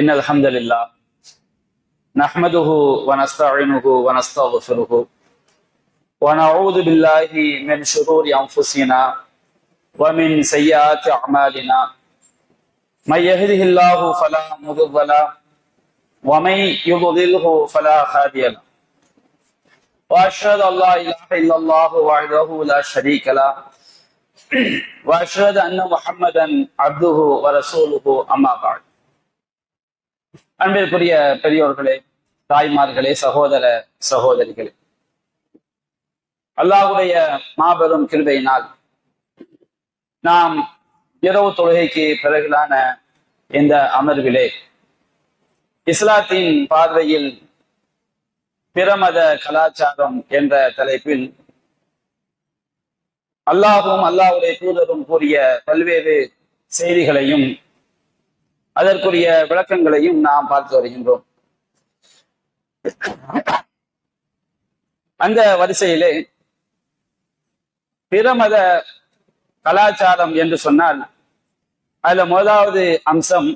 إن الحمد لله نحمده ونستعينه ونستغفره ونعوذ بالله من شرور أنفسنا ومن سيئات أعمالنا. من يهده الله فلا مضل له ومن يضلله فلا هادي له. وأشهد أن لا إله إلا الله وحده لا شريك له وأشهد أن محمدا عبده ورسوله أما بعد. அன்பிற்குரிய பெரியோர்களே தாய்மார்களே சகோதர சகோதரிகளே. அல்லாஹுடைய மாபெரும் கிருபையினால் நாம் இரவு தொழுகைக்கு பிறகுதான இந்த அமர்விலே இஸ்லாத்தின் பார்வையில் பிரமத கலாச்சாரம் என்ற தலைப்பில் அல்லாஹும் அல்லாஹுடைய தூதரும் கூறிய பல்வேறு செய்திகளையும் அதற்குரிய விளக்கங்களையும் நாம் பார்த்து வருகின்றோம். அந்த வரிசையிலே பிரமத கலாச்சாரம் என்று சொன்னால் அதுல முதலாவது அம்சம்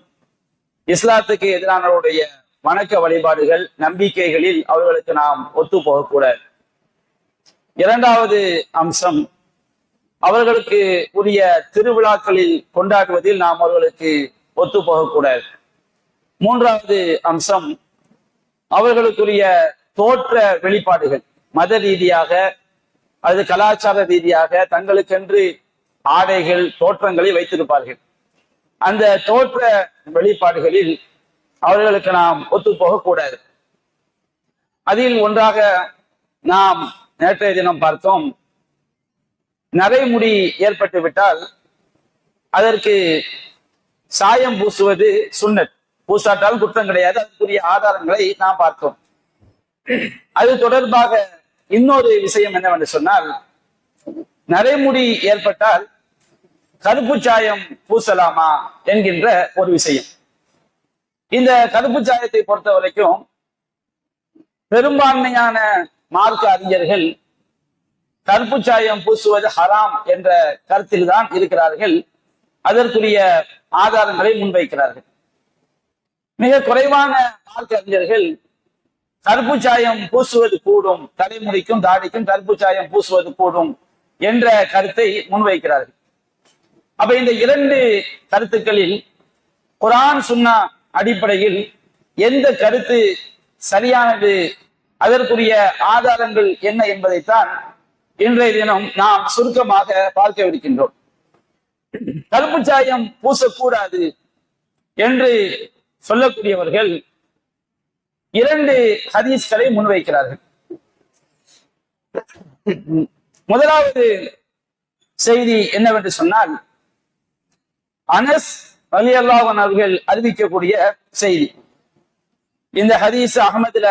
இஸ்லாத்துக்கு எதிரானவருடைய வணக்க வழிபாடுகள் நம்பிக்கைகளில் அவர்களுக்கு நாம் ஒத்து போகக்கூடாது இரண்டாவது அம்சம் அவர்களுக்கு உரிய திருவிழாக்களில் கொண்டாடுவதில் நாம் அவர்களுக்கு ஒத்து போகக்கூடாது மூன்றாவது அம்சம் அவர்களுக்குரிய தோற்ற வெளிப்பாடுகள். மத ரீதியாக அல்லது கலாச்சார ரீதியாக தங்களுக்கென்று ஆடைகள் தோற்றங்களை வைத்திருப்பார்கள். அந்த தோற்ற வெளிப்பாடுகளில் அவர்களுக்கு நாம் ஒத்து போகக்கூடாது அதில் ஒன்றாக நாம் நேற்றைய தினம் பார்த்தோம். நரைமுடி ஏற்பட்டு விட்டால் அதற்கு சாயம் பூசுவது சுண்ணத். பூசாட்டால் குற்றம் கிடையாது. அதுக்குரிய ஆதாரங்களை நாம் பார்த்தோம். அது தொடர்பாக இன்னொரு விஷயம் என்னவென்று சொன்னால் நரைமுடி ஏற்பட்டால் கருப்பு சாயம் பூசலாமா என்கின்ற ஒரு விஷயம். இந்த கருப்பு சாயத்தை பொறுத்த வரைக்கும் பெரும்பான்மையான மார்க்க அறிஞர்கள் கருப்பு சாயம் பூசுவது ஹராம் என்ற கருத்தில் தான் இருக்கிறார்கள். அதற்குரிய ஆதாரங்களை முன்வைக்கிறார்கள். மிக குறைவான வழக்கறிஞர்கள் கருப்பு சாயம் பூசுவது கூடும் தலைமுடிக்கும் தாடிக்கும் கருப்பு சாயம் பூசுவது கூடும் என்ற கருத்தை முன்வைக்கிறார்கள். அப்ப இந்த இரண்டு கருத்துக்களில் குரான் சுன்னா அடிப்படையில் எந்த கருத்து சரியானது அதற்குரிய ஆதாரங்கள் என்ன என்பதைத்தான் இன்றைய தினம் நாம் சுருக்கமாக பார்க்கவிருக்கின்றோம் கருப்பு சாயம் பூசக்கூடாது என்று சொல்லக்கூடியவர்கள் இரண்டு ஹதீஸ்களை முன்வைக்கிறார்கள். முதலாவது செய்தி என்னவென்று சொன்னால் அனஸ் அலி அல்லாஹன் அவர்கள் அறிவிக்கக்கூடிய செய்தி. இந்த ஹதீஸ் அகமதுல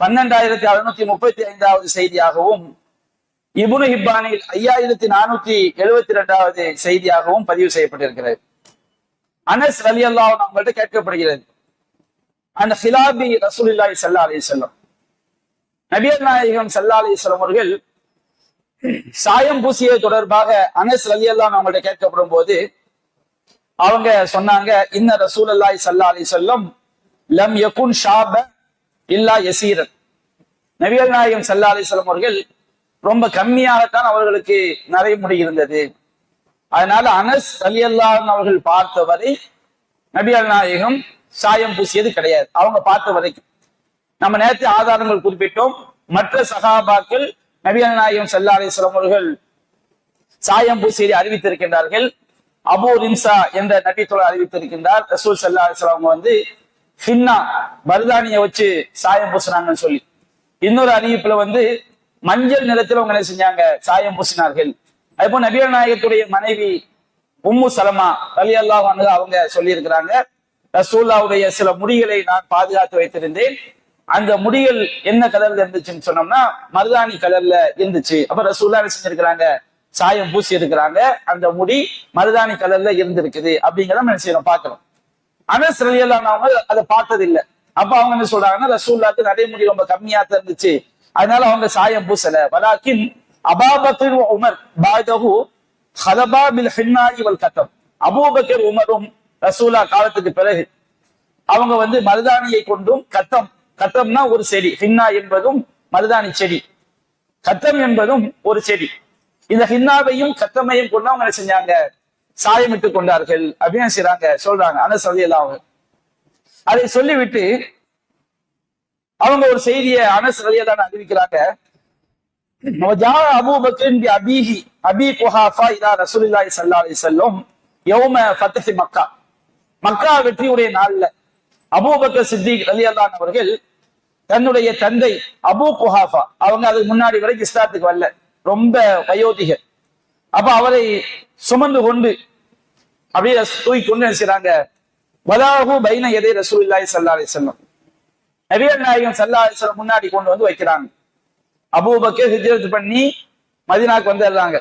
பன்னெண்டாயிரத்தி அறுநூத்தி முப்பத்தி ஐந்தாவது செய்தியாகவும் இபுனு ஹிப்பானில் ஐயாயிரத்தி நானூத்தி எழுபத்தி ரெண்டாவது செய்தியாகவும் பதிவு செய்யப்பட்டிருக்கிறது. அனஸ் அலி அல்லா அவங்கள்ட்ட கேட்கப்படுகிறது. அந்த ஹிலாபி ரசூலில்லாஹி சல்லா அலி செல்லம் நபியல் நாயகம் சல்லா அலி செல்லம் அவர்கள் சாயம் பூசிய தொடர்பாக அனஸ் அலி அல்லா அவங்கள்ட்ட கேட்கப்படும் போது அவங்க சொன்னாங்க இன்ன ரசூல் அல்லாய் சல்லா அலி செல்லம் லம் யகுன் ஷாப இல்லா யசீரன். நபியல் நாயகம் சல்லா அலி செல்லம் அவர்கள் ரொம்ப கம்மியாகத்தான் அவர்களுக்கு நடைமுறை இருந்தது. அதனால அனஸ் அலியல்லான் அவர்கள் பார்த்த வரை நபியல் நாயகம் சாயம் பூசியது கிடையாது. அவங்க பார்த்த வரைக்கும். நம்ம நேற்று ஆதாரங்கள் குறிப்பிட்டோம். மற்ற சகாபாக்கள் நபியல் நாயகம் சல்லா அலிஸ்லாம் அவர்கள் சாயம் பூசியதை அறிவித்திருக்கின்றார்கள். அபு ரிம்சா என்ற நபித்தோழர் அறிவித்திருக்கின்றார். ரசூல் சல்லா அலிஸ்லாம் வந்து ஹின்னா பர்தானிய வச்சு சாயம் பூசினாங்கன்னு சொல்லி. இன்னொரு அறிவிப்புல வந்து மஞ்சள் நிறத்தில் அவங்க என்ன செஞ்சாங்க? சாயம் பூசினார்கள். அதுபோல் நபியல் நாயகத்துடைய மனைவி உம்மு சலமா அலி அல்லாஹ் அவங்க சொல்லியிருக்கிறாங்க ரசூல்லாவுடைய சில முடிகளை நான் பாதுகாத்து வைத்திருந்தேன். அந்த முடிகள் என்ன கலர்ல இருந்துச்சுன்னு சொன்னோம்னா மருதாணி கலர்ல இருந்துச்சு. அப்ப ரசூல்லா என்ன செஞ்சிருக்கிறாங்க? சாயம் பூசி இருக்கிறாங்க அந்த முடி மருதாணி கலர்ல இருந்திருக்குது அப்படிங்கிறத நம்ம என்ன செய்யறோம்? பார்க்கிறோம். அனஸ் அவங்க அதை பார்த்தது இல்லை அப்ப அவங்க என்ன சொல்றாங்கன்னா ரசூல்லாக்கு நடைமுடி ரொம்ப கம்மியா தான் இருந்துச்சு. அதனால அவங்க சாயம் பூசல. வலாக்கின் அபாபத்தின் உமர் பாதகு ஹலபா பில் ஹின்னாரி வல் கத்தம் அபூபக்கர் உமரும் ரசூலா காலத்துக்கு பிறகு அவங்க வந்து மருதாணியை கொண்டும் கத்தம். கத்தம்னா ஒரு செடி. ஹின்னா என்பதும் மருதாணி செடி. கத்தம் என்பதும் ஒரு செடி. இந்த ஹின்னாவையும் கத்தமையும் கொண்டு அவங்க என்ன செஞ்சாங்க? சாயமிட்டு கொண்டார்கள். அப்படின்னு செய்றாங்க. சொல்றாங்க. ஆனா சொல்லியெல்லாம் அதை சொல்லிவிட்டு அவங்க ஒரு செய்தியை அனஸ் ரலியதான் அறிவிக்கிறாங்க. அபு பக்ரின் அபிஹி அபி குஹாஃபா இதா ரசூலுல்லாஹி ஸல்லல்லாஹு அலைஹி வஸல்லம் யௌம ஃபத்ஹி மக்கா. மக்கா வெற்றியுடைய நாள்ல அபூபக்கர் சித்திக் ரலியல்லாஹு அவர்கள் தன்னுடைய தந்தை அபு குஹாஃபா அவங்க அதுக்கு முன்னாடி வரைக்கும் இஸ்லாத்துக்கு வரல ரொம்ப வயோதிகர். அப்ப அவரை சுமந்து கொண்டு அப்படியே தூக்கி கொண்டு நினைச்சாங்க வதாகு பைன எதை ரசூலுல்லாஹி ஸல்லல்லாஹு அலைஹி வஸல்லம். நபிகள் நாயகம் ஸல்லல்லாஹு முன்னாடி கொண்டு வந்து வைக்கிறாங்க. அபூபக்கர் ஹிஜ்ரத் பண்ணி மதீனாக்கு வந்துடுறாங்க.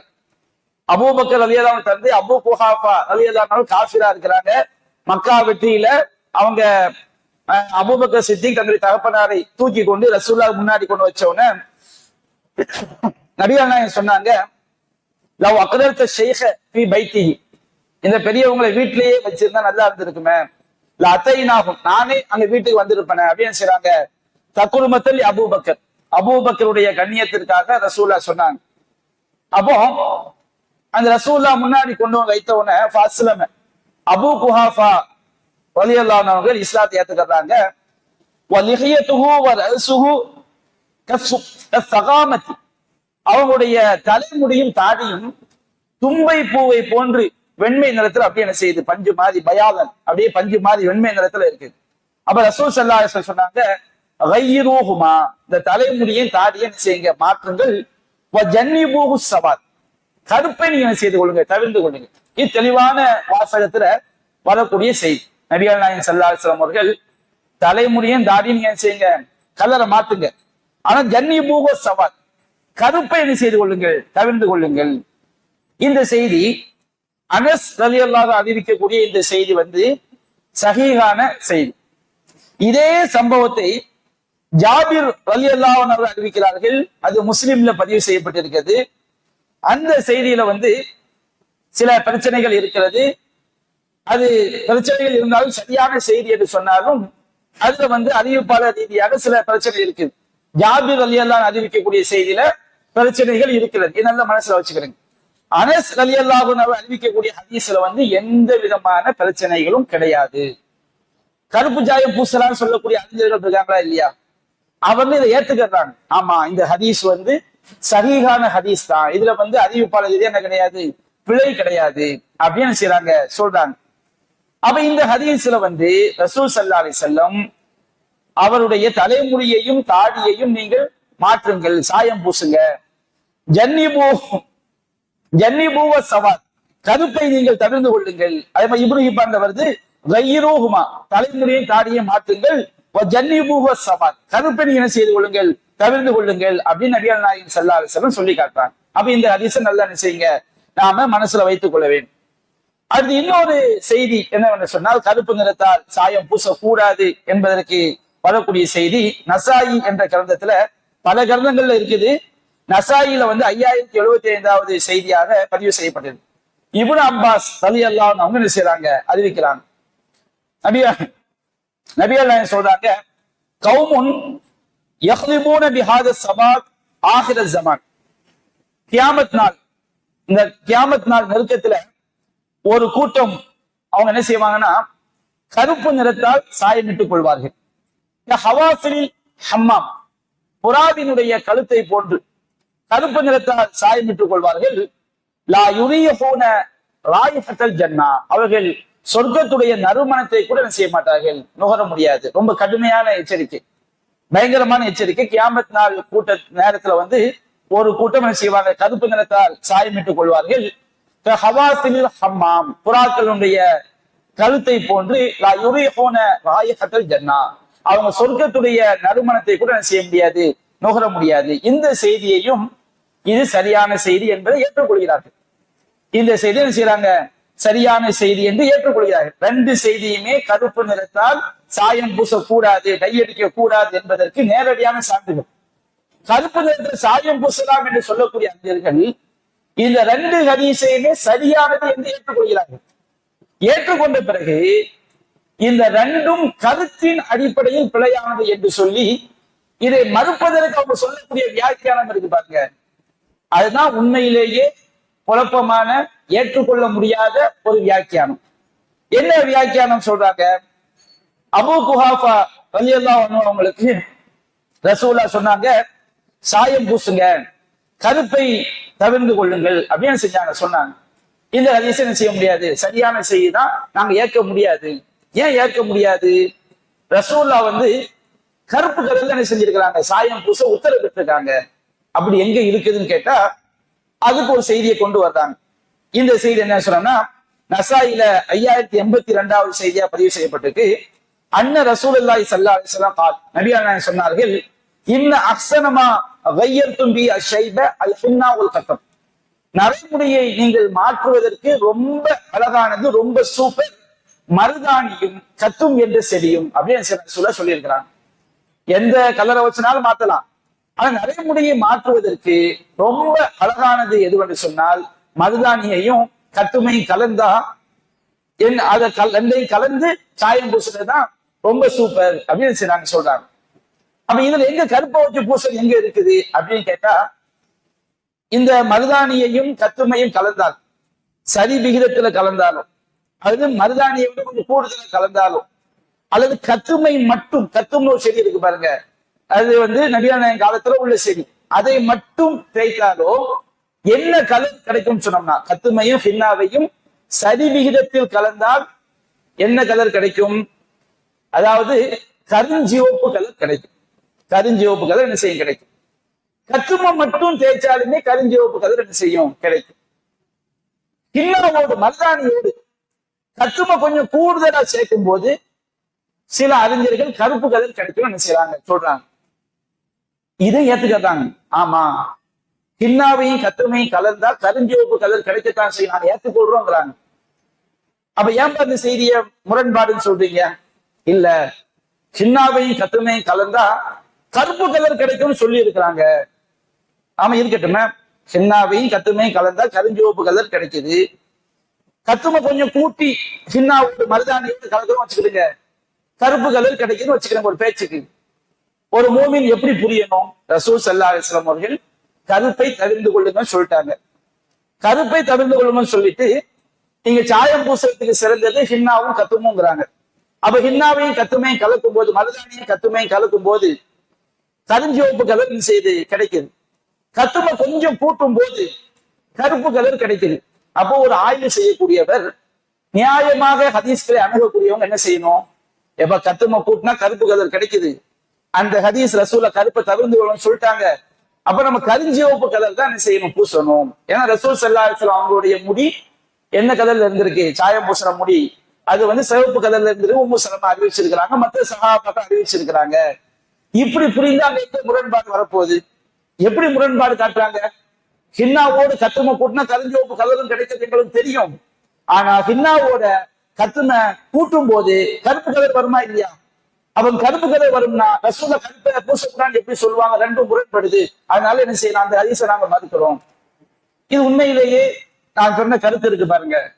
அபூபக்கர் அலியதான் தந்தை அபூ குஹாஃபா ரலியல்லாஹு காஃபிரா இருக்கிறாங்க. மக்கா வெற்றியில அவங்க அபூபக்கர் சித்திக் தன்னுடைய தகப்பனாரை தூக்கி கொண்டு ரசூல்லா முன்னாடி கொண்டு வச்ச உடனே நபிகள் நாயகம் சொன்னாங்க லவ் அக்கதர்த்த ஷேக பி பைத்திஹி. இந்த பெரியவங்களை வீட்டிலேயே வச்சிருந்தா நல்லா இருந்திருக்குமே. இல்ல அத்தைனாகும் நானே அந்த வீட்டுக்கு வந்திருப்பேன். அப்படின்னு செய்றாங்க. தக்குருமத்தில் அபூபக்கர். அபூபக்கருடைய கண்ணியத்திற்காக ரசூல்லா சொன்னாங்க. அப்போ அந்த ரசூல்லா முன்னாடி கொண்டு வந்து வைத்த உடனே ஃபாஸ்லம அபூ குஹாஃபா வலியல்லானவர்கள் இஸ்லாத்தை ஏத்துக்கிறாங்க. அவங்களுடைய தலைமுடியும் தாடியும் தும்பை பூவை போன்று வெண்மை நிறத்துல அப்படியே என்ன செய்யுது? பஞ்சு மாதிரி பயாதன். அப்படியே பஞ்சு மாதிரி வெண்மை நிறத்துல இருக்கு. அப்ப ரசூல் சல்லா சொன்னாங்க "கய்யிரூஹுமா", இந்த தலைமுடியும் தாடியும் என்ன செய்யுங்க? மாற்றுங்கள். ஜன்னிபூஹு சவாத் கருப்பை நீங்க என்ன செய்து கொள்ளுங்க? தவிர்ந்து கொள்ளுங்க. இது தெளிவான வாசகத்துல வரக்கூடிய செய்தி. நபிகள் நாயன் சல்லா அலிஸ்லாம் அவர்கள் தலைமுடியும் தாடியும் நீங்க என்ன செய்யுங்க? கலரை மாத்துங்க ஆனா ஜன்னிபூஹு சவாத் கருப்பை என்ன செய்து கொள்ளுங்கள்? தவிர்ந்து கொள்ளுங்கள். இந்த செய்தி அனஸ் அல்லாத அறிவிக்கக்கூடிய இந்த செய்தி வந்து சகிகான செய்தி. இதே சம்பவத்தை ஜாபிர் ரலி அல்லாவன் அவர்கள் அறிவிக்கிறார்கள். அது முஸ்லிம்ல பதிவு செய்யப்பட்டிருக்கிறது. அந்த செய்தியில வந்து சில பிரச்சனைகள் இருக்கிறது. அது பிரச்சனைகள் இருந்தாலும் சரியான செய்தி என்று சொன்னாலும் அதுல வந்து அறிவிப்பாளர் ரீதியாக சில பிரச்சனை இருக்குது. ஜாபிர் ரலியல்லாஹு அறிவிக்கக்கூடிய செய்தியில பிரச்சனைகள் இருக்கிறது. நல்ல மனசுல வச்சுக்கிறேங்க. அனஸ் ரலியல்லாஹு அன்ஹு அறிவிக்கக்கூடிய ஹதீஸ்ல வந்து எந்த விதமான பிரச்சனைகளும் கிடையாது. கருப்பு ஜாயம் பூசலான்னு சொல்லக்கூடிய அறிஞர்கள் இருக்காங்களா இல்லையா? அவங்க இதை ஏத்துக்கிறாங்க. ஆமா இந்த ஹதீஸ் வந்து சஹீஹான ஹதீஸ் தான். இதுல வந்து அறிவிப்பாளர் இது என்ன கிடையாது? பிழை கிடையாது. அப்படின்னு செய்யறாங்க சொல்றாங்க. அப்ப இந்த ஹதீஸ்ல வந்து ரசூல் சல்லா அலி செல்லம் அவருடைய தலைமுடியையும் தாடியையும் நீங்கள் மாற்றுங்கள் சாயம் பூசுங்க. ஜன்னிபூ ஜன்னிபூவ சவாத் கருப்பை நீங்கள் தவிர்ந்து கொள்ளுங்கள். அதே மாதிரி இப்னு ஹிப்பான்ல வருது ரயிரோகுமா தலைமுறையும் தாடியும் மாற்றுங்கள். ஜன்னிபூவ சவாத் கருப்பை நீங்க என்ன செய்து கொள்ளுங்கள்? தவிர்ந்து கொள்ளுங்கள் அப்படின்னு நபியல் நாயகம் சல்லா அலிசல்லம் சொல்லி காட்டுறாங்க. அப்ப இந்த ஹதீஸை நல்லா என்ன செய்யுங்க? நாம மனசுல வைத்துக் கொள்ள வேண்டும். அடுத்து இன்னொரு செய்தி என்னவென்று சொன்னால் கருப்பு நிறத்தால் சாயம் பூசக்கூடாது என்பதற்கு வரக்கூடிய செய்தி நசாயி என்ற கிரந்தத்துல பல கிரந்தங்கள்ல இருக்குது. நசாயில வந்து ஐயாயிரத்தி எழுபத்தி ஐந்தாவது செய்தியாக பதிவு செய்யப்பட்டது. இப்னு அப்பாஸ் ரலி அல்லாஹ் அவங்க என்ன செய்யறாங்க அறிவிக்கிறாங்க. நபியா நபிகள் சொல்றாங்க? கவுமுன் யஹ்லிபூன பிஹாத சபாத் ஆஹிர ஜமான். கியாமத் நாள். இந்த கியாமத் நாள் நெருக்கத்துல ஒரு கூட்டம் அவங்க என்ன செய்வாங்கன்னா கருப்பு நிறத்தால் சாயமிட்டுக் கொள்வார்கள். இந்த ஹவாசிலில் ஹம்மாம் புறாவினுடைய கழுத்தை போன்று கருப்பு நிறத்தால் சாயமிட்டுக் கொள்வார்கள். லா யுரிய போன ராயிஹத்தல் ஜன்னா. அவர்கள் சொர்க்கத்துடைய நறுமணத்தை கூட செய்ய மாட்டார்கள்? நுகர முடியாது. ரொம்ப கடுமையான எச்சரிக்கை. பயங்கரமான எச்சரிக்கை. கியாமத் நாள் கூட்ட நேரத்துல வந்து ஒரு கூட்டம் செய்வார்கள் செய்வாங்க? கருப்பு நிறத்தால் சாயமிட்டுக் கொள்வார்கள். ஹவாசிலில் ஹம்மாம். புறாக்களுடைய கழுத்தை போன்று லா யுரியஹூன ராயிஹத்தல் ஜன்னா. அவங்க சொர்க்கத்துடைய நறுமணத்தை கூட செய்ய முடியாது? நுகர முடியாது. இந்த செய்தியையும் இது சரியான செய்தி என்பதை ஏற்றுக்கொள்கிறார்கள். இந்த செய்தி என்ன செய்யறாங்க சரியான செய்தி என்று ஏற்றுக்கொள்கிறார்கள். ரெண்டு செய்தியுமே கருப்பு நிறத்தால் சாயம் பூசக்கூடாது கையடிக்க கூடாது என்பதற்கு நேரடியான சான்றுகள். கருப்பு நிறத்தில் சாயம் பூசலாம் என்று சொல்லக்கூடிய அறிஞர்கள் இந்த ரெண்டு ஹதீஸையுமே சரியானது என்று ஏற்றுக்கொள்கிறார்கள். ஏற்றுக்கொண்ட பிறகு இந்த ரெண்டும் கருத்தின் அடிப்படையில் பிழையானது என்று சொல்லி இதை மறுப்பதற்கு அவங்க சொல்லக்கூடிய வியாக்கியானம் இருக்கு பாருங்க. அதுதான் உண்மையிலேயே குழப்பமான ஏற்றுக்கொள்ள முடியாத ஒரு வியாக்கியானம். என்ன வியாக்கியானம் சொல்றாங்க? அபு குஹாஃபா வலியெல்லாம் அன்ஹு அவங்களுக்கு ரசூலா சொன்னாங்க சாயம் பூசுங்க கருப்பை தவிர்ந்து கொள்ளுங்கள் அப்படின்னு செஞ்சாங்க சொன்னாங்க. இந்த ஹதீஸை என்ன செய்ய முடியாது? சரியான செய்தி தான் நாங்க ஏற்க முடியாது. ஏன் ஏற்க முடியாது? ரசூல்லா வந்து கருப்பு கலர்ல என்ன செஞ்சிருக்கிறாங்க? சாயம் பூச உத்தரவு பெற்றிருக்காங்க அப்படி எங்க இருக்குதுன்னு கேட்டா அதுக்கு ஒரு செய்தியை கொண்டு வர்றாங்க. இந்த செய்தி என்ன சொல்றோம்னா நசாயில ஐயாயிரத்தி எண்பத்தி ரெண்டாவது செய்தியா பதிவு செய்யப்பட்டிருக்கு. அன்ன ரசூலுல்லாஹி ஸல்லல்லாஹு அலைஹி கால். நபியான சொன்னார்கள் இன்ன அக்சனமா வையர்தும் பி அஷைப அல் ஹின்னா உல் கத்தம் நரைமுடியை நீங்கள் மாற்றுவதற்கு ரொம்ப அழகானது ரொம்ப சூப்பர் மருதாணியும் கத்தும் என்று செடியும் அப்படின்னு சொல்ல சொல்லியிருக்கிறாங்க. எந்த கலரை வச்சுனாலும் மாத்தலாம். ஆனா நடைமுறையை மாற்றுவதற்கு ரொம்ப அழகானது எதுவென்று சொன்னால் மருதாணியையும் கத்துமையும் கலந்தா என் அதை கல் ரெண்டையும் கலந்து சாயம் பூசுறதுதான் ரொம்ப சூப்பர் அப்படின்னு நாங்க சொல்றாங்க. அப்ப இதுல எங்க கருப்பை வச்சு பூசல் எங்க இருக்குது அப்படின்னு கேட்டா இந்த மருதாணியையும் கத்துமையும் கலந்தால் சரி விகிதத்துல கலந்தாலும் அல்லது மருதாணியை விட கொஞ்சம் கூடுதல கலந்தாலும் அல்லது கத்துமை மட்டும் கத்தும்னு ஒரு செடி இருக்கு பாருங்க அது வந்து நபியான காலத்துல உள்ள செடி அதை மட்டும் தேய்த்தாலோ என்ன கலர் கிடைக்கும் சொன்னோம்னா கத்துமையும் ஹின்னாவையும் சரி விகிதத்தில் கலந்தால் என்ன கலர் கிடைக்கும்? அதாவது கருஞ்சிவப்பு கலர் கிடைக்கும். கருஞ்சிவப்பு கலர் என்ன செய்யும்? கிடைக்கும். கத்துமை மட்டும் தேய்ச்சாலுமே கருஞ்சிவப்பு கலர் என்ன செய்யும்? கிடைக்கும். கிண்ணவோடு மருதாணியோடு கத்துமை கொஞ்சம் கூடுதலா சேர்க்கும் போது சில அறிஞர்கள் கருப்பு கலர் கிடைக்கும் என்ன செய்யறாங்க சொல்றாங்க. இதை ஏத்துக்கிறாங்க ஆமா. கிண்ணாவையும் கத்துமையும் கலந்தா கருஞ்சிவப்பு கலர் கிடைக்கத்தான் செய்யும். நாங்க ஏத்துக்கொள்றோங்கிறாங்க. அப்ப ஏன் இந்த செய்திய முரண்பாடுன்னு சொல்றீங்க? இல்ல. சின்னாவையும் கத்துமையும் கலந்தா கருப்பு கலர் கிடைக்கும்னு சொல்லி இருக்கிறாங்க ஆமா இருக்கட்டுமே. சின்னாவையும் கத்துமையும் கலந்தா கருஞ்சிவப்பு கலர் கிடைக்குது. கத்துமை கொஞ்சம் கூட்டி சின்னாவோட மருதாணியோடு கலக்கிறோம் வச்சுக்கிடுங்க. கருப்பு கலர் கிடைக்குதுன்னு வச்சுக்கிறேன் ஒரு பேச்சுக்கு. ஒரு மூமின் எப்படி புரியணும்? ரசூல் சல்லா அலிஸ்லாம் அவர்கள் கருப்பை தவிர்ந்து கொள்ளுங்கன்னு சொல்லிட்டாங்க. கருப்பை தவிர்ந்து கொள்ளுங்கன்னு சொல்லிட்டு நீங்க சாயம் பூசறதுக்கு சிறந்தது ஹின்னாவும் கத்துமுங்கிறாங்க. அப்ப ஹின்னாவையும் கத்துமையும் கலக்கும் போது மருதாணியும் கத்துமையும் கலக்கும் போது கருஞ்சிவப்பு கலர் செய்து கிடைக்குது. கத்துமை கொஞ்சம் கூட்டும் போது கருப்பு கலர் கிடைக்குது. அப்போ ஒரு ஆய்வு செய்யக்கூடியவர் நியாயமாக ஹதீஸ்களை அணுகக்கூடியவங்க என்ன செய்யணும்? எப்ப கத்துமை கூட்டினா கருப்பு கலர் கிடைக்குது. அந்த ஹதீஸ் ரசூல கருப்பை தவிர்ந்து சொல்லிட்டாங்க. அப்ப நம்ம கருஞ்சிவப்பு கலர் தான் என்ன செய்யணும்? பூசணும். ஏன்னா ரசூல் சல்லா அலிஸ்லாம் அவங்களுடைய முடி என்ன கலர்ல இருந்திருக்கு? சாயம் பூசுற முடி. அது வந்து சிவப்பு கலர்ல இருந்து உம்மு சலமா அறிவிச்சிருக்கிறாங்க. மற்ற சகாபாக்கள் அறிவிச்சிருக்கிறாங்க. இப்படி புரிந்தா அங்க முரண்பாடு வரப்போகுது? எப்படி முரண்பாடு காட்டுறாங்க? ஹின்னாவோடு கத்துமை கூட்டினா கருஞ்சிவப்பு கலரும் கிடைக்கிறது எங்களுக்கு தெரியும். ஆனா ஹின்னாவோட கத்துமை கூட்டும் போது கருப்பு கலர் வருமா இல்லையா? அவன் கருப்பு கதை வரும்னா ரசூல கருப்பை பூசக்கூடாது எப்படி சொல்லுவாங்க? ரெண்டும் முரண்படுது. அதனால என்ன செய்யலாம் அந்த ஹதீஸை நாங்க மறுக்கிறோம் இது உண்மையிலேயே நான் சொன்ன கருத்து இருக்கு பாருங்க.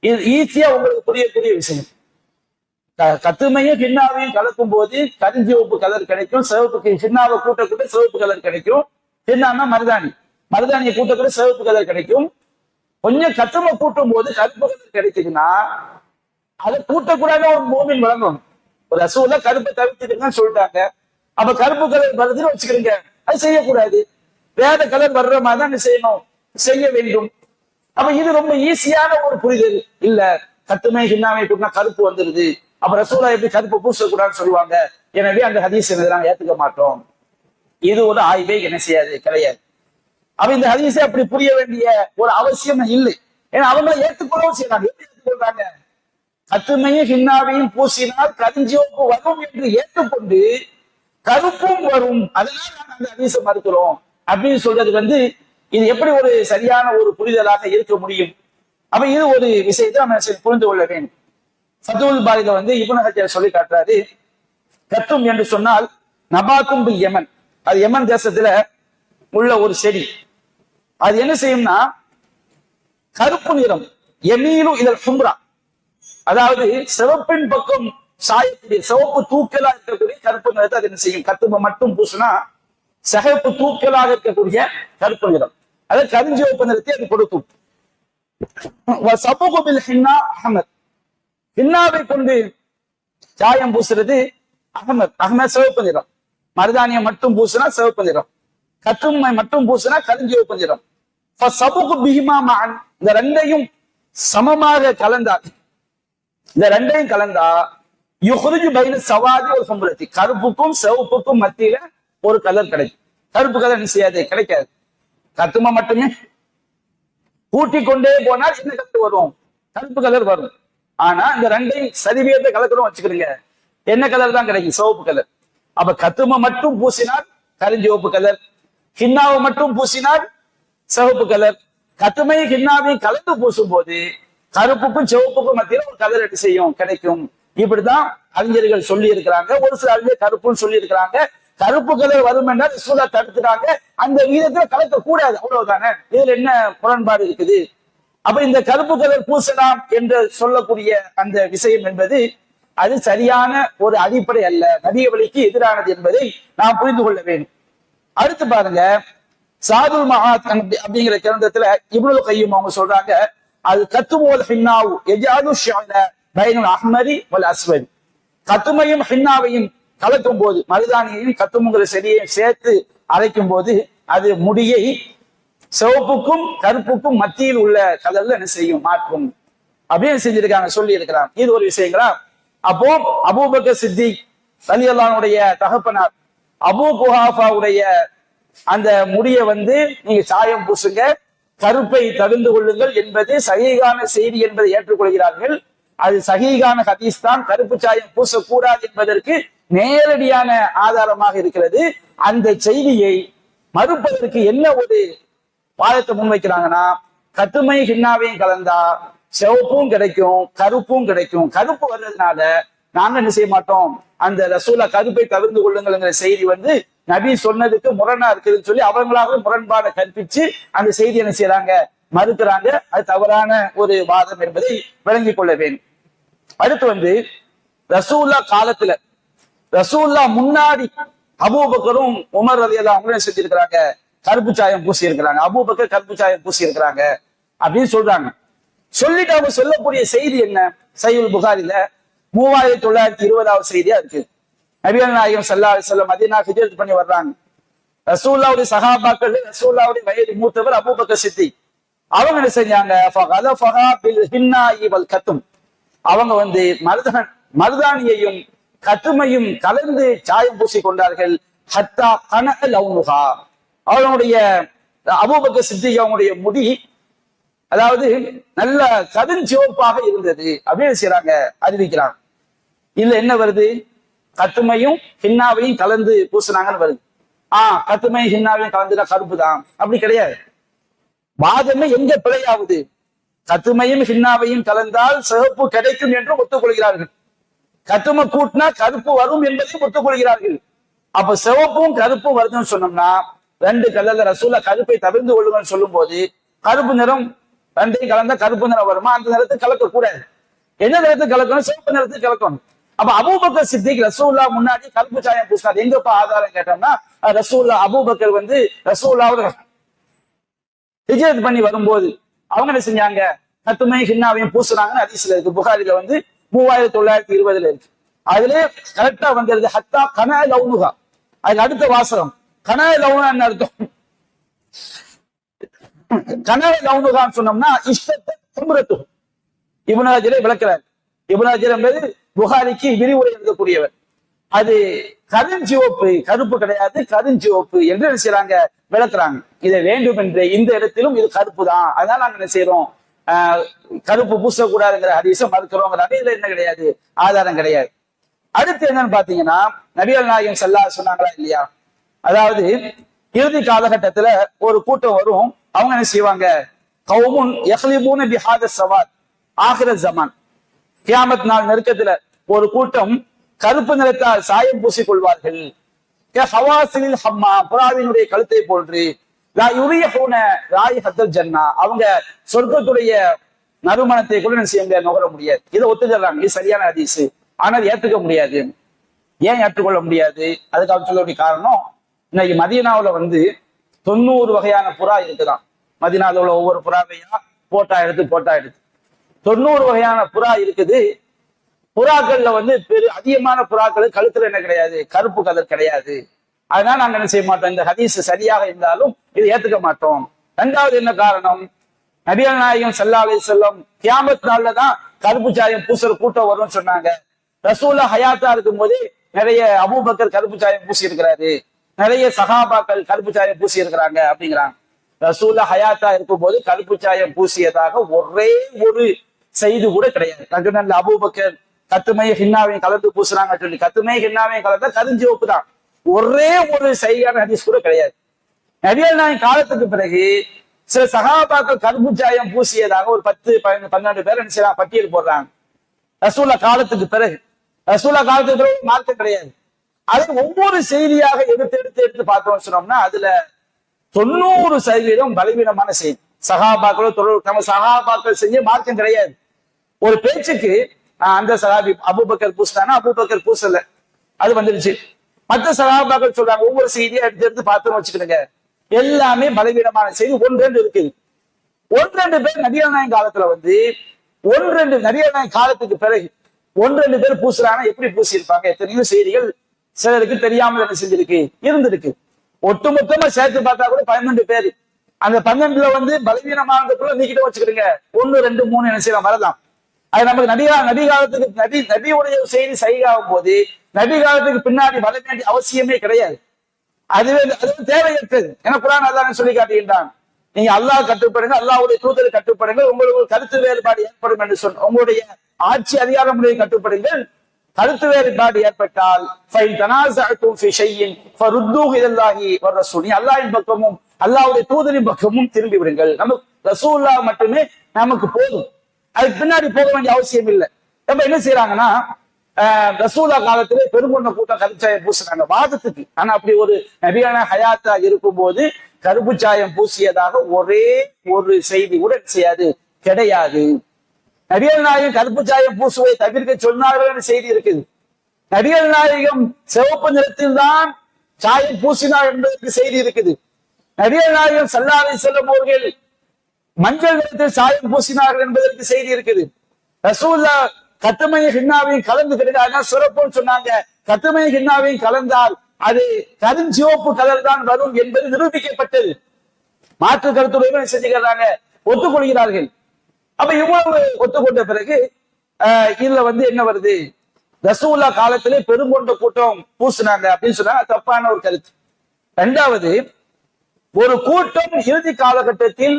இது ஈஸியா உங்களுக்கு புரியக்கூடிய விஷயம். க- கத்துமையும் கிண்ணாவையும் கலக்கும் போது கருஞ்சிவப்பு கலர் கிடைக்கும். சிவப்புக்கு கூட்ட கூட்டக்கூட சிவப்பு கலர் கிடைக்கும். ஹின்னான்னா மருதாணி. மருதாணியை கூட்டக்கூட சிவப்பு கலர் கிடைக்கும். கொஞ்சம் கத்துமை கூட்டும் போது கருப்பு கலர் கிடைக்குதுன்னா அதை கூட்டக்கூடாத ஒரு மூமின் வழங்கணும். ரசூல கருப்பை தவிர்த்துட்டுங்கன்னு சொல்லிட்டாங்க. அப்ப கருப்பு கலர் வருதுன்னு வச்சுக்கிறீங்க அது செய்யக்கூடாது. வேற கலர் வர்ற மாதிரி தான் செய்யணும். செய்ய வேண்டும். அப்ப இது ரொம்ப ஈஸியான ஒரு புரிதல். இல்ல கட்டுமே ஹின்னாமே கூட்டினா கருப்பு வந்துருது. அப்ப ரசூலா எப்படி கருப்பு பூசக்கூடாதுன்னு சொல்லுவாங்க. எனவே அந்த ஹதீஸ் நாங்க ஏத்துக்க மாட்டோம். இது ஒரு ஆய்வே என்ன செய்யாது? கிடையாது. அப்ப இந்த ஹதீஸை அப்படி புரிய வேண்டிய ஒரு அவசியம் இல்லை. ஏன்னா அவங்களை ஏத்துக்கொள்ளவும் செய்யறாங்க. எப்படி ஏத்துக்கொள்றாங்க? கத்துமையும் ஹின்னாவையும் பூசினால் கருஞ்சிவப்பு வரும் என்று ஏற்றுக்கொண்டு கருப்பும் வரும். அதெல்லாம் நாங்கள் அந்த ஹதீஸை மறுக்கிறோம். அப்படின்னு சொல்றது வந்து இது எப்படி ஒரு சரியான ஒரு புரிதலாக இருக்க முடியும்? அப்ப இது ஒரு விஷயத்தை நம்ம சரி புரிந்து கொள்ள வேண்டும். சத்துவல் பாரித வந்து இப்னு ஹஜர் சொல்லி காட்டுறாரு. கத்தும் என்று சொன்னால் நபாத்தும் பில் யமன். அது யமன் தேசத்துல உள்ள ஒரு செடி. அது என்ன செய்யும்னா கருப்பு நிறம். எமீனு இதில் சும்ரா அதாவது சிவப்பின் பக்கம் சாயக்கூடிய சிவப்பு தூக்கலா இருக்கக்கூடிய கருப்பு நிறத்தை அது என்ன செய்யும்? கத்துமை மட்டும் பூசினா சிகப்பு தூக்கலாக இருக்கக்கூடிய கருப்பு நிறம். அது கருஞ்சிவப்பு நிறத்தை அது கொடுக்கும். சமூகத்தில் ஹின்னா அகமத் ஹின்னாவை கொண்டு சாயம் பூசுறது அகமத் அகமத் சிவப்பு நிறம். மருதானியம் மட்டும் பூசினா சிவப்பு நிறம். கத்துமை மட்டும் பூசினா கருஞ்சிவப்பு நிறம். சபுகு பிஹிமா மகன் இந்த ரெண்டையும் சமமாக கலந்தார் இந்த ரெண்டையும் கலந்தா யுஹ்ருஜு பைன சவாதி ஒரு சம்பளத்தி. கருப்புக்கும் சிவப்புக்கும் மத்தியில ஒரு கலர் கிடைக்கும். கருப்பு கலர் என்ன செய்யாது? கிடைக்காது. கத்துமை மட்டுமே. கூட்டி கொண்டே போனால் சின்ன கலர் வரும். கருப்பு கலர் வரும். ஆனா இந்த ரெண்டையும் சரிவியத்தை கலக்கணும் வச்சுக்கிறீங்க என்ன கலர் தான் கிடைக்கும்? சிவப்பு கலர். அப்ப கத்துமை மட்டும் பூசினால் கருஞ்சிவப்பு கலர். ஹின்னாவை மட்டும் பூசினால் சிவப்பு கலர். கத்துமையும் ஹின்னாவையும் கலந்து பூசும் போது கருப்புக்கும் சிவப்புக்கும் மத்தியில ஒரு கலர் செய்யும் கிடைக்கும். இப்படிதான் அறிஞர்கள் சொல்லி இருக்கிறாங்க ஒரு சில அறிஞர் கருப்புன்னு சொல்லி இருக்கிறாங்க கருப்பு கலர் வரும் என்றால் சூழா தடுத்துட்டாங்க. அந்த வீதத்துல கலக்க கூடாது. அவ்வளவுதானே? இதுல என்ன முரண்பாடு இருக்குது? அப்ப இந்த கருப்பு கலர் பூசலாம் என்று சொல்லக்கூடிய அந்த விஷயம் என்பது அது சரியான ஒரு அடிப்படை அல்ல. நபிய வழிக்கு எதிரானது என்பதை நாம் புரிந்து கொள்ள வேண்டும். அடுத்து பாருங்க சாதுல் மகாத் அப்படிங்கிற கிரந்தத்துல இவ்வளவு கையும் அவங்க சொல்றாங்க கத்துமோல் ஹின்னாவு எஜாது ஷால பைனுல் அஹ்மரி வல் அஸ்வதி. கத்துமையும் ஹின்னாவையும் கலக்கும் போது மருதானியையும் கத்துமுங்கிற செடியையும் சேர்த்து அரைக்கும் போது அது முடியை சிவப்புக்கும் கருப்புக்கும் மத்தியில் உள்ள கலர்ல என்ன செய்யும்? மாற்றும். அப்படின்னு செஞ்சிருக்காங்க சொல்லி இருக்கிறாங்க இது ஒரு விஷயங்களா? அப்போ அபூபக்க சித்தி அலி அல்லானுடைய தகப்பனார் அபூ குஹாஃபாவுடைய அந்த முடிய வந்து நீங்க சாயம் பூசுங்க கருப்பை தவிர்ந்து கொள்ளுங்கள் என்பது சகிகான செய்தி என்பதை ஏற்றுக்கொள்கிறார்கள். அது சகிகான ஹதீஸ் தான். கருப்பு சாயம் பூசக்கூடாது என்பதற்கு நேரடியான ஆதாரமாக இருக்கிறது. அந்த செய்தியை மறுப்பதற்கு என்ன ஒரு வாதத்தை முன்வைக்கிறாங்கன்னா கத்துமை ஹின்னாவையும் கலந்தா சிவப்பும் கிடைக்கும் கருப்பும் கிடைக்கும். கருப்பு வர்றதுனால நாங்க என்ன செய்ய மாட்டோம்? அந்த ரசூலா கருப்பை தவிர்த்து கொள்ளுங்கள்ங்கிற செய்தி வந்து நபி சொன்னதுக்கு முரணா இருக்குதுன்னு சொல்லி அவங்களாக முரண்பாடை கற்பிச்சு அந்த செய்தி என்ன செய்யறாங்க மறுக்கிறாங்க. அது தவறான ஒரு வாதம் என்பதை விளங்கிக் கொள்ள வேண்டும். அடுத்து வந்து ரசூல்லா காலத்துல ரசூல்லா முன்னாடி அபூபக்கரும் உமர் ரதி எல்லாம் அவங்களும் செஞ்சிருக்கிறாங்க? கருப்பு சாயம் பூசி இருக்கிறாங்க அபூபக்கர் கருப்பு சாயம் பூசி இருக்கிறாங்க அப்படின்னு சொல்றாங்க. சொல்லிட்டு அவங்க சொல்லக்கூடிய செய்தி என்ன? சையுல் புகாரில மூவாயிரத்தி தொள்ளாயிரத்தி இருபதாவது செய்தியா இருக்கு. நபிகள் நாயகம் சல்லா செல்லம் மதினா ஹிஜரத் பண்ணி வர்றாங்க. ரசூல்லாவுடைய சகாபாக்கள் ரசூல்லாவுடைய வயது மூத்தவர் அபூபக்க சித்தி அவங்க என்ன செஞ்சாங்க? கத்தும். அவங்க வந்து மருதன் மருதானியையும் கத்துமையும் கலந்து சாயம் பூசி கொண்டார்கள். ஹத்தா கன லவுனுகா அவனுடைய அபூபக்க சித்தி அவனுடைய முடி அதாவது நல்ல கருஞ்சிவப்பாக இருந்தது. அப்படின்னு செய்யறாங்க அறிவிக்கிறாங்க. இதுல என்ன வருது? கத்துமையும் ஹின்னாவையும் கலந்து பூசினாங்கன்னு வருது. ஆஹ் கத்துமையும் ஹின்னாவையும் கலந்துனா கருப்பு தான் அப்படி கிடையாது. வாதமே எங்க பிழையாவது கத்துமையும் ஹின்னாவையும் கலந்தால் சிவப்பு கிடைக்கும் என்று ஒத்துக்கொள்கிறார்கள். கத்துமை கூட்டினா கருப்பு வரும் என்பதையும் ஒத்துக்கொள்கிறார்கள். அப்ப சிவப்பும் கருப்பும் வருதுன்னு சொன்னோம்னா ரெண்டு கலர்ல ரசூலா கருப்பை தவிர்ந்து கொள்ளுங்கன்னு சொல்லும் போது கருப்பு நிறம் ரெண்டையும் கலந்தா கருப்பு நிறம் வருமா? அந்த நிறத்தை கலக்க கூடாது என்ன நிறத்தை கலக்கணும்? சிவப்பு நிறத்தை கலக்கணும். அப்ப அபூபக்கர் சித்திக் ரசூல்லா முன்னாடி கருப்பு சாயம் பூசினார். எங்கப்பா ஆதாரம் கேட்டோம்னா ரசூல்லா அபூபக்கர் வந்து ரசூல்லாவோட ஹிஜரத் பண்ணி வரும்போது அவங்க என்ன செஞ்சாங்க? கத்துமை ஹின்னாவையும் பூசுனாங்கன்னு அதிசல இருக்கு. புகாரில வந்து மூவாயிரத்தி தொள்ளாயிரத்தி இருபதுல இருக்கு. அதுலயே கரெக்டா வந்துருது ஹத்தா கன லவுனுகா அதுல அடுத்த வாசகம் கன லவுனா என்ன அர்த்தம்? கன லவுனுகான்னு சொன்னோம்னா இஷ்டத்தை கும்புரத்து இவனாஜரை விளக்குறார். இவனாஜர் என்பது புகாரிக்கு விரிவுரை எழுதக்கூடியவர். அது கருஞ்சிவப்பு கருப்பு கிடையாது கருஞ்சிவப்பு என்று என்ன செய்யறாங்க விளக்குறாங்க. இதை வேண்டும் என்று இந்த இடத்திலும் இது கருப்பு தான் அதனால நாங்க என்ன செய்யறோம் ஆஹ் கருப்பு பூசக்கூடாதுங்கிற அதிசம் மறுக்கிறோங்கிற இதுல என்ன கிடையாது? ஆதாரம் கிடையாது. அடுத்து என்னன்னு பாத்தீங்கன்னா நபிகள் நாயகம் செல்லா சொன்னாங்களா இல்லையா? அதாவது இறுதி காலகட்டத்துல ஒரு கூட்டம் வரும். அவங்க என்ன செய்வாங்க? கவுமுன் எஹ்லிபூன பிஹாத சவாத் ஆகிர ஜமான். கியாமத் நாள் நெருக்கத்துல ஒரு கூட்டம் கருப்பு நிறத்தால் சாயம் பூசிக் கொள்வார்கள் ஹவாசிலில் ஹம்மா புறாவினுடைய கழுத்தை போன்று. லா போன ராய் ஹத்தல் ஜன்னா. அவங்க சொர்க்கத்துடைய நறுமணத்தை கூட என்ன செய்ய முடியாது நுகர முடியாது. இதை ஒத்துக்கிறாங்க. இது சரியான அதிசு ஆனால் ஏத்துக்க முடியாது. ஏன் ஏற்றுக்கொள்ள முடியாது? அதுக்கு அவர் சொல்லக்கூடிய காரணம் இன்னைக்கு மதியனாவில் வந்து தொண்ணூறு வகையான புறா இருக்குதான் மதீனாவுல உள்ள ஒவ்வொரு புறாவையா போட்டா எடுத்து போட்டா எடுத்து. தொண்ணூறு வகையான புறா இருக்குது. புறாக்கள்ல வந்து பெரு அதிகமான புறாக்கள் கழுத்துல என்ன கிடையாது கருப்பு கலர் கிடையாது. அதனால நாங்க என்ன செய்ய மாட்டோம் இந்த ஹதீஸ் சரியாக இருந்தாலும் இதை ஏத்துக்க மாட்டோம். ரெண்டாவது என்ன காரணம்? நபிகள் நாயகம் சல்லா அலி செல்லம் கியாமத் நாள்ல தான் கருப்பு சாயம் பூசுற கூட்டம் வரும்னு சொன்னாங்க. ரசூல்லா ஹயாத்தா இருக்கும் போது நிறைய அபூபக்கர் கருப்பு சாயம் பூசி இருக்கிறாரு நிறைய சகாபாக்கள் கருப்பு சாயம் பூசி இருக்கிறாங்க அப்படிங்கிறாங்க. ரசூல்லா ஹயாத்தா இருக்கும் போது கருப்பு சாயம் பூசியதாக ஒரே ஒரு செய்து கூட கிடையாது. ரகுநல்ல அபூபக்கர் கத்துமைய ஹின்னாவையும் கலந்து பூசுறாங்க சொல்லி கத்துமைய ஹின்னாவையும் கலந்தா கருஞ்சிவப்பு தான். ஒரே ஒரு செய்தியான ஹதீஸ் கூட கிடையாது. நபிகள் நாயின் காலத்துக்கு பிறகு சில சகாபாக்கள் கரும்பு சாயம் பூசியதாக ஒரு பத்து பதினொன்று பன்னெண்டு பேர் என்ன செய்யறாங்க? பட்டியல் போடுறாங்க. ரசூல்லா காலத்துக்கு பிறகு ரசூல்லா காலத்துக்கு பிறகு மார்க்கம் கிடையாது. அது ஒவ்வொரு செய்தியாக எடுத்து எடுத்து எடுத்து பார்த்தோம் சொன்னோம்னா அதுல தொண்ணூறு சதவீதம் பலவீனமான செய்தி. சகாபாக்களோ தொடர்பு நம்ம சகாபாக்கள் செஞ்சு மார்க்கம் கிடையாது. ஒரு பேச்சுக்கு ஆஹ், அந்த சகாபி அபூபக்கர் பூசினானா அபூபக்கர் பூசல. அது வந்துருச்சு. மற்ற சகாபாக்கள் சொல்றாங்க ஒவ்வொரு செய்தியை எடுத்து எடுத்து பார்த்தோம்னு வச்சுக்கிடுங்க எல்லாமே பலவீனமான செய்தி. ஒன்று ரெண்டு இருக்குது ஒன்று ரெண்டு பேர் நபிகள் காலத்துல வந்து ஒன்று ரெண்டு நபிகள் காலத்துக்கு பிறகு ஒன்று ரெண்டு பேர் பூசுறாங்கன்னா எப்படி பூசியிருப்பாங்க? எத்தனையோ செய்திகள் சிலருக்கு தெரியாமல் என்ன செஞ்சிருக்கு? இருந்திருக்கு. ஒட்டுமொத்தமா சேர்த்து பார்த்தா கூட பன்னெண்டு பேர். அந்த பன்னெண்டுல வந்து பலவீனமானதுக்குள்ள நீக்கிட்டு வச்சுக்கிடுங்க ஒண்ணு ரெண்டு மூணு என்ன செய்யலாம்? வரலாம். அது நமக்கு நபிகா நபி காலத்துக்கு நபி நபியுடைய செய்தி சரியாகும் போது நபி காலத்துக்கு பின்னாடி வர வேண்டிய அவசியமே கிடையாது. அதுவே அது தேவையற்றது. என குரான் அல்லாஹ் சொல்லி காட்டுகின்றான்? நீங்க அல்லாஹ் கட்டுப்படுங்க அல்லாவுடைய தூதர் கட்டுப்படுங்க உங்களுக்கு கருத்து வேறுபாடு ஏற்படும் என்று சொன்ன உங்களுடைய ஆட்சி அதிகார முறையை கட்டுப்படுங்கள். கருத்து வேறுபாடு ஏற்பட்டால் அல்லாஹின் பக்கமும் அல்லாவுடைய தூதரின் பக்கமும் திரும்பி விடுங்கள். நமக்கு ரசூல்லா மட்டுமே நமக்கு போதும். அதுக்கு பின்னாடி போக வேண்டிய அவசியம் இல்லை. இப்ப என்ன செய்யறாங்கன்னா ஆஹ் ரசூலா காலத்திலே பெருங்கொண்ட கூட்டம் கருச்சாயம் பூசினாங்க வாதத்துக்கு. ஆனா அப்படி ஒரு நபியான ஹயாத்தா இருக்கும் போது கருப்பு சாயம் பூசியதாக ஒரே ஒரு செய்தி கூட செய்யாது? கிடையாது. நபிகள் நாயகம் கருப்பு சாயம் பூசுவதை தவிர்க்க சொன்னார்கள் செய்தி இருக்குது. நபிகள் நாயகம் சிவப்பு நிறத்தில் தான் சாயம் பூசினார் என்பதற்கு செய்தி இருக்குது. நபிகள் நாயகம் சல்லாலை செல்லும் அவர்கள் மஞ்சள் நிறத்தில் சாயம் பூசினார்கள் என்பதற்கு செய்தி இருக்குது. ரசூல்லா கத்தமய ஹின்னாவையும் கலந்து கிடையாது சுரப்புன்னு சொன்னாங்க. கத்தமய ஹின்னாவையும் கலந்தால் அது கருஞ்சிவப்பு கலர் தான் வரும் என்பது நிரூபிக்கப்பட்டது. மாற்று கருத்துடையவன் செஞ்சுக்கிறாங்க? ஒத்துக்கொள்கிறார்கள். அப்ப இவ்வளவு ஒத்துக்கொண்ட பிறகு இதுல வந்து என்ன வருது? ரசூல்லா காலத்திலே பெருங்கொண்ட கூட்டம் பூசினாங்க அப்படின்னு சொன்னா தப்பான ஒரு கருத்து. ரெண்டாவது ஒரு கூட்டம் இறுதி காலகட்டத்தில்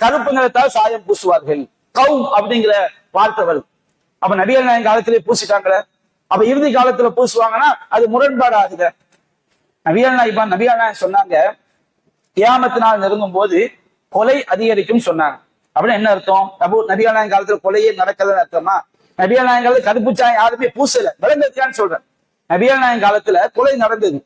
கருப்பு நிறத்தால் சாயம் பூசுவார்கள். கௌம் அப்படிங்கிற வார்த்தை வருது அப்ப நபிகள் நாயன் காலத்திலே பூசிட்டாங்களே? அப்ப இறுதி காலத்துல பூசுவாங்கன்னா அது முரண்பாடு ஆகுது நபிகள் நாயகம் நபிகள் நாயன் சொன்னாங்க கியாமத்து நாள் நெருங்கும் போது கொலை அதிகரிக்கும் சொன்னாங்க. அப்படின்னு என்ன அர்த்தம்? நபு நபிகள் காலத்துல கொலையே நடக்கலன்னு அர்த்தமா? நபிகள் நாயன் காலத்துல கருப்பு சாயம் யாருமே பூசல. விளங்கிருக்கான்னு சொல்றேன். நபிகள் நாயன் காலத்துல கொலை நடந்தது.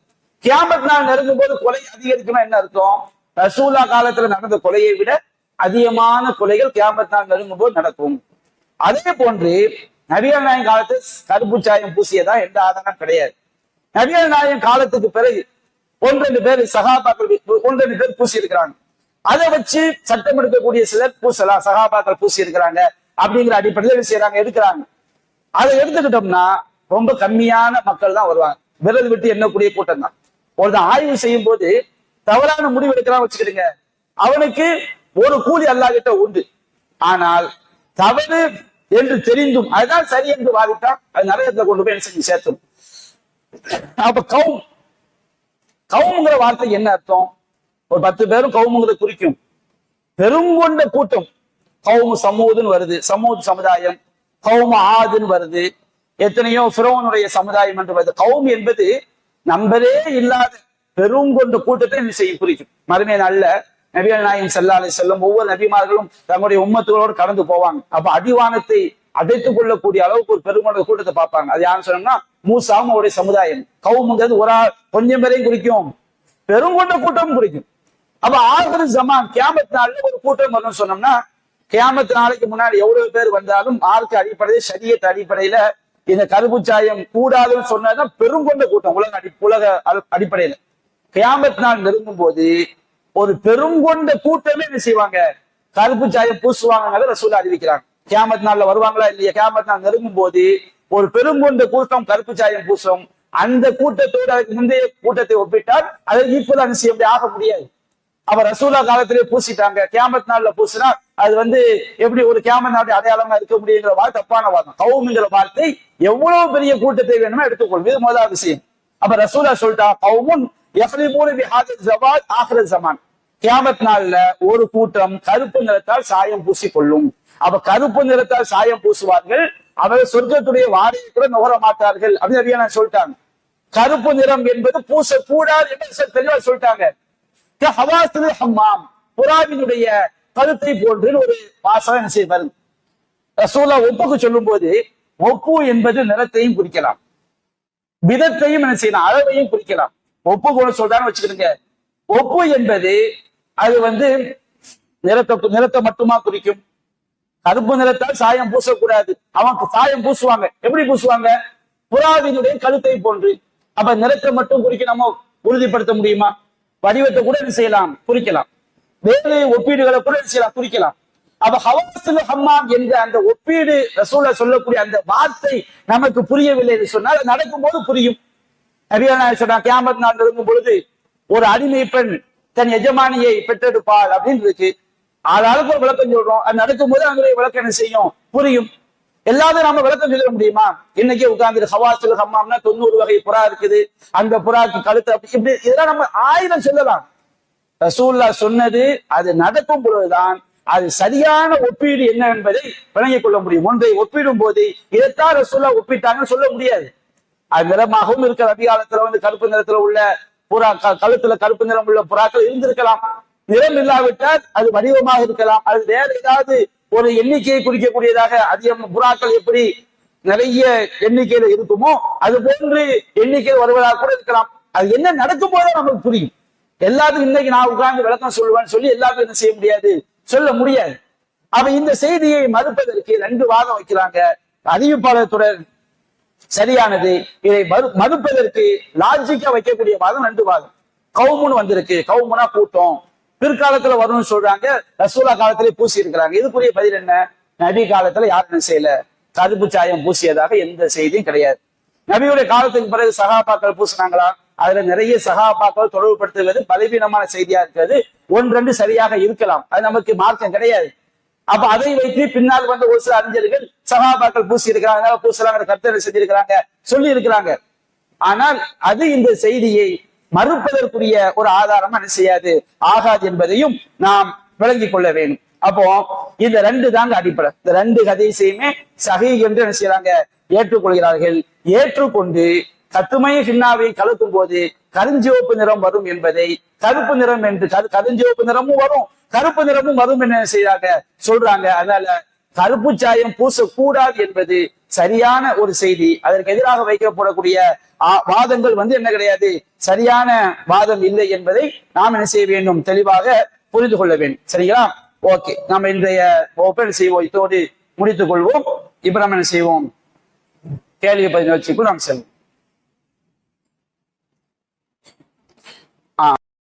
கியாமத் நாள் நெருங்கும் போது கொலை அதிகரிக்கும்னா என்ன அர்த்தம்? ரசூலா காலத்துல நடந்த கொலையை விட அதிகமான கொலைகள் கியாமத் நாள் நெருங்கும் போது நடக்கும். அதே போன்று நபிகள் நாயன் காலத்து கருப்பு சாயம் பூசியதா எந்த ஆதாரம் கிடையாது. நபிகள் நாயன் காலத்துக்கு பிறகு ஒன்றெண்டு பேர் சகாபாக்கள் ஒன்றெண்டு பேர் பூசி இருக்கிறாங்க அதை வச்சு சட்டம் எடுக்கக்கூடிய சிலர் பூசலாம் சகாபாக்கள் பூசி இருக்கிறாங்க அப்படிங்கிற அடிப்படையில் செய்யறாங்க எடுக்கிறாங்க. அதை எடுத்துக்கிட்டோம்னா ரொம்ப கம்மியான மக்கள் தான் வருவாங்க. விரல் விட்டு எண்ணக்கூடிய கூட்டம் தான். ஒருத்தன் ஆய்வு செய்யும் போது தவறான முடிவு எடுக்கிறான் வச்சுக்கிடுங்க. அவனுக்கு ஒரு கூலி அல்லாஹிட்ட உண்டு. ஆனால் தவறு என்று தெரிந்தும் அதுதான் சரி என்று வாதிட்டா அது நரகத்துல கொண்டு போய் என்ன செஞ்சு சேர்த்தும் அப்ப கவும் கவுமுங்கிற வார்த்தை என்ன அர்த்தம்? ஒரு பத்து பேரும் கவுமுங்கிறத குறிக்கும். பெருங்கொண்ட கூட்டம். கவுமு சமூதுன்னு வருது சமூக சமுதாயம். கவுமு ஆதுன்னு வருது. எத்தனையோ பிறவனுடைய சமுதாயம் என்று வருது. கவும் என்பது நம்பரே இல்லாத பெருங்கொண்ட கூட்டத்தை என்ன செய்யும்? குறிக்கும். மறுமை அல்ல நபிகள் நாயகம் செல்லாலை செல்லும் ஒவ்வொரு நபிமார்களும் தங்களுடைய உம்மத்துகளோடு கடந்து போவாங்க. அப்ப அடிவானத்தை அடைத்துக் கொள்ளக்கூடிய அளவுக்கு ஒரு பெருங்கொண்ட கூட்டத்தை பார்ப்பாங்க. அது யாருன்னு சொன்னோம்னா மூசாவும் அவருடைய சமுதாயம். கவுமுங்கிறது ஒரு ஆள் கொஞ்சம் பேரையும் குறிக்கும். பெருங்கொண்ட கூட்டம் குறிக்கும். அப்ப ஆகிரு ஜமான் கியாமத் நாள்ல ஒரு கூட்டம் வரும்னு சொன்னோம்னா கேமத்து நாளைக்கு முன்னாடி எவ்வளவு பேர் வந்தாலும் மார்க்க அடிப்படையில் சரியத்து அடிப்படையில இந்த கருப்பு சாயம் கூடாதுன்னு சொன்னதுதான் பெருங்கொண்ட கூட்டம் உலக அடி உலக அடிப்படையில. கியாமத் நாள் நெருங்கும் போது ஒரு பெருங்கொண்ட கூட்டமே என்ன செய்வாங்க. கருப்பு சாயம் பூசுவாங்கிறத ரசூலா அறிவிக்கிறாங்க. கேமத் நாள்ல வருவாங்களா இல்லையா? கேமத் நாள் நெருங்கும் போது ஒரு பெருங்கொண்ட கூட்டம் கருப்பு சாயம் பூசும். அந்த கூட்டத்தோடு அதுக்கு முந்தைய கூட்டத்தை ஒப்பிட்டால் அதை இப்பதான் செய்ய முடியாது ஆக முடியாது. அப்ப ரசூலா காலத்திலே பூசிட்டாங்க. கேமத் நாள்ல பூசினா அது வந்து எப்படி ஒரு கேமத் நாளுடைய அடையாளமா இருக்க முடியுங்கிற வார்த்தை தப்பான வார்த்தை கவுமுங்கிற வார்த்தை எவ்வளவு பெரிய கூட்டத்தை வேணுமோ எடுத்துக்கொள்ளும். இது முதலாவது விஷயம் அப்ப ரசூலா சொல்லிட்டா கவுமுன் எஃப்ரிபூன பிஹாதத் ஜவால் ஆஹிரத் ஜமான். கியாமத் நாள்ல ஒரு கூட்டம் கருப்பு நிறத்தால் சாயம் பூசிக்கொள்ளும். அப்ப கருப்பு நிறத்தால் சாயம் பூசுவார்கள். அவர்கள் சொர்க்கத்துடைய வாரியை கூட நுகர மாட்டார்கள். அப்படின்னு நபியா சொல்லிட்டாங்க. கருப்பு நிறம் என்பது பூச கூடாது என்று தெளிவா சொல்லிட்டாங்க. ஹம்மாம். புறாவினுடைய கருத்தை போன்று ஒரு வாசகம் என்ன செய்ய வருது ரசூலா ஒப்புக்கு சொல்லும் போது ஒப்பு என்பது நிறத்தையும் குறிக்கலாம். விதத்தையும் என்ன செய்யலாம்? அளவையும் குறிக்கலாம். ஒப்பு கூட சொல்றான்னு வச்சுக்கிடுங்க. ஒப்பு என்பது அது வந்து நிறத்தை நிறத்தை மட்டுமா குறிக்கும்? கருப்பு நிறத்தால் சாயம் பூசக்கூடாது. அவன் சாயம் பூசுவாங்க. எப்படி பூசுவாங்க? புறாவினுடைய கழுத்தை போன்று. அப்ப நிறத்தை மட்டும் குறிக்க நம்ம உறுதிப்படுத்த முடியுமா? வடிவத்தை கூட என்ன செய்யலாம்? குறிக்கலாம். வேறு ஒப்பீடுகளை கூட என்ன செய்யலாம்? குறிக்கலாம். அப்ப ஹவாசுல் ஹம்மாம் என்ற அந்த ஒப்பீடு ரசூலா சொல்லக்கூடிய அந்த வார்த்தை நமக்கு புரியவில்லை என்று சொன்னால் அது நடக்கும்போது புரியும். நபிகள் சொன்னா கியாமத் நாள் நெருங்கும் பொழுது ஒரு அடிமை பெண் தன் எஜமானியை பெற்றெடுப்பாள் அப்படின்னு இருக்கு ஆளாளுக்கு ஒரு விளக்கம் சொல்றோம். அது நடக்கும்போது அதனுடைய விளக்கம் என்ன செய்யும்? புரியும். எல்லாத்தையும் நம்ம விளக்கம் சொல்ல முடியுமா? இன்னைக்கு உட்கார்ந்து ஹவாசுல் ஹம்மாம்னா தொண்ணூறு வகை புறா இருக்குது. அந்த புறாக்கு கழுத்து அப்படி இப்படி இதெல்லாம் நம்ம ஆயிரம் சொல்லலாம். ரசூல்லா சொன்னது அது நடக்கும் பொழுதுதான் அது சரியான ஒப்பீடு என்ன என்பதை விளங்கிக் கொள்ள முடியும். ஒன்றை ஒப்பிடும் போது இதைத்தான் ரசூல்லா ஒப்பிட்டாங்கன்னு சொல்ல முடியாது. அது நிறமாகவும் இருக்கிற அதிகாலத்துல வந்து கருப்பு நிறத்துல உள்ள புறா கழுத்துல கருப்பு நிறம் உள்ள புறாக்கள் இருந்திருக்கலாம். நிறம் இல்லாவிட்டால் அது வடிவமாக இருக்கலாம். அது வேற ஏதாவது ஒரு எண்ணிக்கையை குறிக்கக்கூடியதாக அதிகம் புறாக்கள் எப்படி நிறைய எண்ணிக்கையில இருக்குமோ அது போன்று எண்ணிக்கை வருவதாக கூட இருக்கலாம். அது என்ன நடக்கும் போதே நமக்கு புரியும். எல்லாத்துக்கும் இன்னைக்கு நான் உட்கார்ந்து விளக்கம் சொல்லுவேன்னு சொல்லி எல்லாத்துக்கும் என்ன செய்ய முடியாது? சொல்ல முடியாது. அவ இந்த செய்தியை மறுப்பதற்கு ரெண்டு வாதம் வைக்கிறாங்க. அறிவிப்பாளத்துடன் சரியானது. இதை மறு மறுப்பதற்கு லாஜிக்கா வைக்கக்கூடிய வாதம் ரெண்டு வாதம். கவுமுன்னு வந்திருக்கு. கவுமுனா கூட்டம். பிற்காலத்துல வரும்னு சொல்றாங்க. ரசூலா காலத்திலே பூசி இருக்கிறாங்க இதுக்குரிய பதில் என்ன? நபி காலத்துல யாரும் என்ன செய்யல? கருப்பு சாயம் பூசியதாக எந்த செய்தியும் கிடையாது. நபியுடைய காலத்துக்கு பிறகு சகாபாக்கள் பூசினாங்களா? அதுல நிறைய சகாபாக்கள் தொடர்புபடுத்துவது பலவீனமான செய்தியா இருக்கிறது. ஒன்றெண்டு சரியாக இருக்கலாம். அது நமக்கு மார்க்கம் கிடையாது. அப்ப அதை வைத்து பின்னால் வந்த ஒரு சில அறிஞர்கள் சகாபாக்கள் பூசி இருக்கிறாங்க அதனால பூசலாங்கிற கருத்தரை செஞ்சிருக்கிறாங்க சொல்லி இருக்கிறாங்க ஆனால் அது இந்த செய்தியை மறுப்பதற்குரிய ஒரு ஆதாரமா என்ன செய்யாது ஆகாது என்பதையும் நாம் விளங்கிக் கொள்ள வேண்டும். அப்போ இந்த ரெண்டு தாங்க அடிப்படை. இந்த ரெண்டு கதைசையுமே சகி என்று என்ன செய்யறாங்க ஏற்றுக்கொள்கிறார்கள். ஏற்றுக்கொண்டு கத்துமை ஹின்னாவை கலக்கும் போது கருஞ்சிவப்பு நிறம் வரும் என்பதை கருப்பு நிறம் என்று கருஞ்சிவப்பு நிறமும் வரும். கருப்பு நிறமும் வரும் என்ன செய்யறாங்க சொல்றாங்க. அதனால கருப்பு சாயம் பூசக்கூடாது என்பது சரியான ஒரு செய்தி. அதற்கு எதிராக வைக்கப்படக்கூடிய ஆ- வாதங்கள் வந்து என்ன கிடையாது? சரியான வாதம் இல்லை என்பதை நாம் என்ன செய்ய வேண்டும்? தெளிவாக புரிந்து கொள்ள வேண்டும். சரிங்களா? ஓகே. நம்ம இன்றைய ஓப்பன் செய்வோம்? இதோடு முடித்துக் கொள்வோம். இப்ப நம்ம என்ன செய்வோம்? கேள்வி பதினச்சுக்குள் நாம் செல்வோம்.